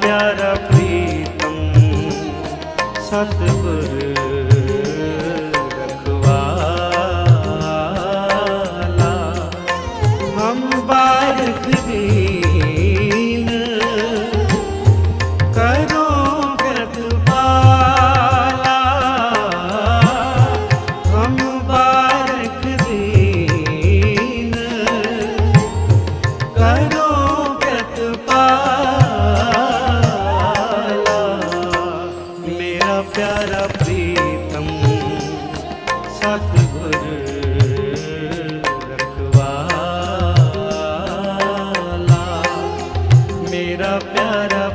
ਪਿਆਰਾ ਪ੍ਰੀਤਮ ਸਤਿਗੁਰ ਰਖਵਾਲਾ। ਹਮ ਬਾਰਕ ਦੀਨ ਕਰੋ ਗਤਪਾਲਾ ਹਮ ਬਾਰਕ ਦੀਨ ਕਰੋ ਪਿਆਰਾ ਪ੍ਰੀਤਮ ਸਤਿਗੁਰ ਰਖਵਾਲਾ ਮੇਰਾ ਪਿਆਰਾ